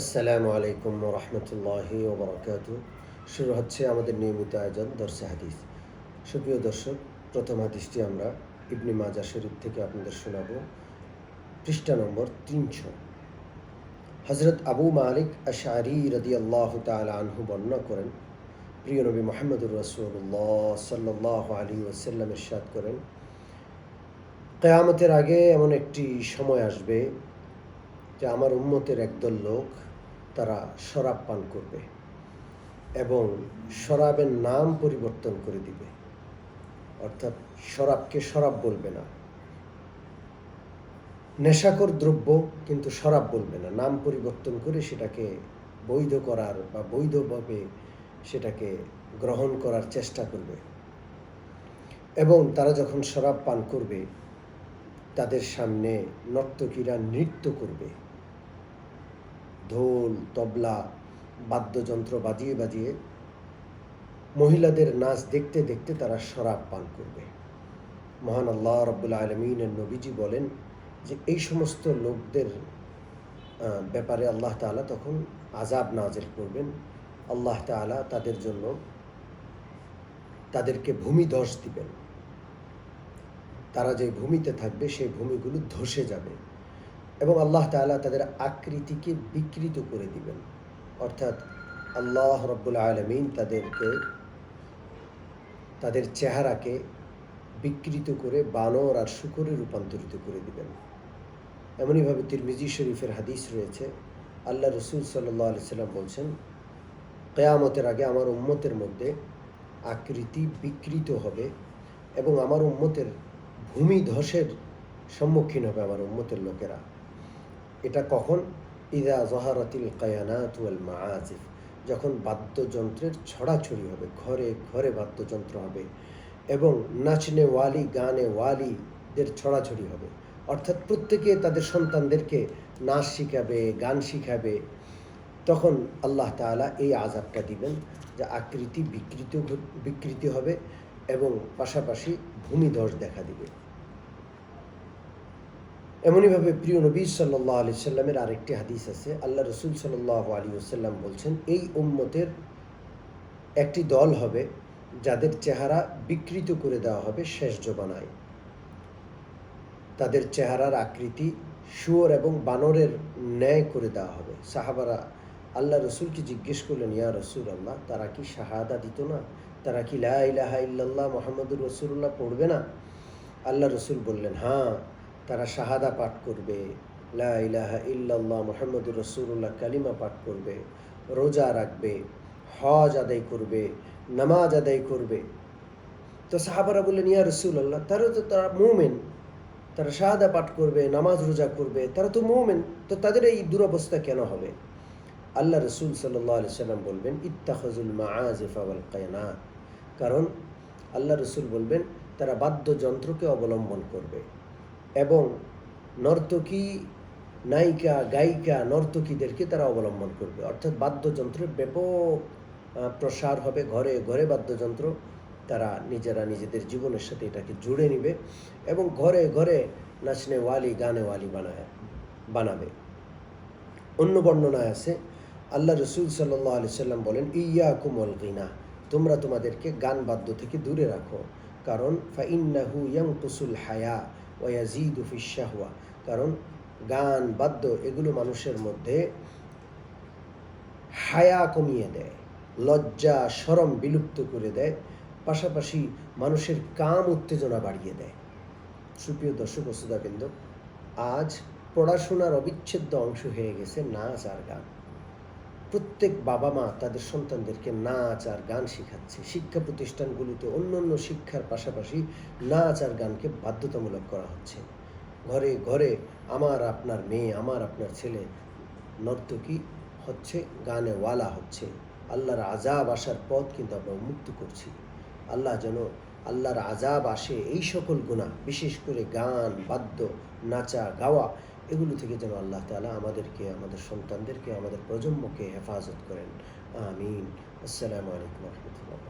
আসসালামু আলাইকুম রহমতুল্লাহি ওবরাকাত। শুরু হচ্ছে আমাদের নিয়মিত আয়োজন দর্শে হাদিস। সুপ্রিয় দর্শক, প্রথম হাদিসটি আমরা ইবনি মাজা শরীফ থেকে আপনাদের শোনাব। পৃষ্ঠা নম্বর তিনশো। হজরত আবু মালিক আশারি রদি আল্লাহ আনহু বর্ণনা করেন, প্রিয় নবী মোহাম্মদুর রসুল্লাহ সাল্লাহ আলী ওসাল্লাম ইরশাদ করেন, কেয়ামতের আগে এমন একটি সময় আসবে যে আমার উম্মতের একদল লোক তারা শরাব পান করবে এবং শরাবের নাম পরিবর্তন করে দিবে। অর্থাৎ শরাবকে শরাব বলবে না। নেশাকর দ্রব্য কিন্তু শরাব বলবে না। নাম পরিবর্তন করে সেটাকে বৈধ করার বা বৈধভাবে সেটাকে গ্রহণ করার চেষ্টা করবে। এবং তারা যখন শরাব পান করবে, তাদের সামনে নর্তকীরা নৃত্য করবে। ঢোল, তবলা, বাদ্যযন্ত্র বাজিয়ে বাজিয়ে মহিলাদের নাচ দেখতে দেখতে তারা শরাব পান করবে। মহান আল্লাহ রব্বুল্লা আলমিনের নবীজি বলেন যে এই সমস্ত লোকদের ব্যাপারে আল্লাহ তালা তখন আজাব নাজেল করবেন। আল্লাহ তালা তাদের জন্য তাদেরকে ভূমি ধস দিবেন। তারা যে ভূমিতে থাকবে সেই ভূমিগুলো ধসে যাবে। এবং আল্লাহ তালা তাদের আকৃতিকে বিকৃত করে দিবেন। অর্থাৎ আল্লাহ রব্বুল আলমিন তাদেরকে, তাদের চেহারাকে বিকৃত করে বানর আর শুকরে রূপান্তরিত করে দিবেন। এমনইভাবে তিরমিজি শরীফের হাদিস রয়েছে। আল্লাহ রসুল সাল্লাহ সাল্লাম বলছেন, কেয়ামতের আগে আমার উম্মতের মধ্যে আকৃতি বিকৃত হবে এবং আমার উম্মতের ভূমি ধসের সম্মুখীন হবে আমার উম্মতের লোকেরা। এটা কখন? ইদা জহারতিল কায়ানাত ওয়াল মাআজিফ যখন বাদ্যযন্ত্রের ছড়াছড়ি হবে, ঘরে ঘরে বাদ্যযন্ত্র হবে এবং নাচনে ওয়ালি, গানে ওয়ালিদের ছড়াছড়ি হবে। অর্থাৎ প্রত্যেকে তাদের সন্তানদেরকে নাচ শিখাবে, গান শিখাবে। তখন আল্লাহ তালা এই আজাবটা দিবেন যে আকৃতি বিকৃত বিকৃতি হবে এবং পাশাপাশি ভূমিধস দেখা দিবে। এমনইভাবে প্রিয় নবী সাল্লাহ আলি সাল্লামের আরেকটি হাদিস আছে, আল্লাহ রসুল সাল্লাহ আলী সাল্লাম বলছেন, এই উম্মতের একটি দল হবে যাদের চেহারা বিকৃত করে দেওয়া হবে শেষ জবানায় তাদের চেহারার আকৃতি শুয়োর এবং বানরের ন্যায় করে দেওয়া হবে। সাহাবারা আল্লাহ রসুলকে জিজ্ঞেস করলেন, ইয়া রসুল আল্লাহ তারা কি শাহাদা দিত না? তারা কি লাহ ইলাহা ইল্লাল্লাহ, মোহাম্মদুর রসুল্লাহ পড়বে না? আল্লাহ রসুল বললেন হ্যাঁ তারা শাহাদা পাঠ করবে। লা ইল্লাল্লাহ মোহাম্মদুর রসুল্লাহ কালিমা পাঠ করবে, রোজা রাখবে, হজ আদায় করবে, নামাজ আদায় করবে। তো সাহাবারা বললেন, ইয়া রসুল আল্লাহ তারা তো তারা মুমেন। তারা শাহাদা পাঠ করবে, নামাজ রোজা করবে, তারা তো মুমেন। তো তাদের এই দুরবস্থা কেন হবে? আল্লাহ রসুল সাল্লাহ সাল্লাম বলবেন ইত্তাখজুল মাআজিফাওয়াল কায়নাত। কারণ আল্লাহ রসুল বলবেন, তারা বাদ্যযন্ত্রকে অবলম্বন করবে। এবং নর্তকী নায়িকা, গায়িকা নর্তকীদেরকে তারা অবলম্বন করবে। অর্থাৎ বাদ্যযন্ত্রের ব্যাপক প্রসার হবে ঘরে ঘরে বাদ্যযন্ত্র। তারা নিজেরা নিজেদের জীবনের সাথে এটাকে জুড়ে নিবে এবং ঘরে ঘরে নাচনে ওয়ালি, গানে ওয়ালি বানায়, বানাবে। অন্য বর্ণনায় আছে, আল্লাহ রসুল সাল্লাহ আলি সাল্লাম বলেন ইয়া কুমল গিনা তোমরা তোমাদেরকে গান বাদ্য থেকে দূরে রাখো। কারণ ফাইন্নাহু ইয়াং কুসুল হায়া কারণ গান, বাদ্য এগুলো মানুষের মধ্যে হায়া কমিয়ে দেয়, লজ্জা সরম বিলুপ্ত করে দেয়, পাশাপাশি মানুষের কাম উত্তেজনা বাড়িয়ে দেয়। সুপ্রিয় দর্শক বস্তুদাবৃন্দ আজ পড়াশোনার অবিচ্ছেদ্য অংশ হয়ে গেছে নাচ আর গান। প্রত্যেক বাবা মা তাদের সন্তানদেরকে নাচ আর গান শেখাচ্ছে। শিক্ষা প্রতিষ্ঠানগুলিতে অন্য অন্য শিক্ষার পাশাপাশি নাচ আর গানকে বাধ্যতামূলক করা হচ্ছে। ঘরে ঘরে আমার আপনার মেয়ে, আমার আপনার ছেলে নর্তকী হচ্ছে, গানে ওয়ালা হচ্ছে। আল্লাহর আজাব আসার পথ কিন্তু আমরা মুক্ত করছি। আল্লাহ যেন, আল্লাহর আজাব আসে এই সকল গুণা বিশেষ করে গান, বাদ্য, নাচা, গাওয়া এগুলো থেকে যেন আল্লাহ তালা আমাদেরকে, আমাদের সন্তানদেরকে, আমাদের প্রজন্মকে হেফাজত করেন। আমিন। আসসালামু আলাইকুম রহমতুল্লাহ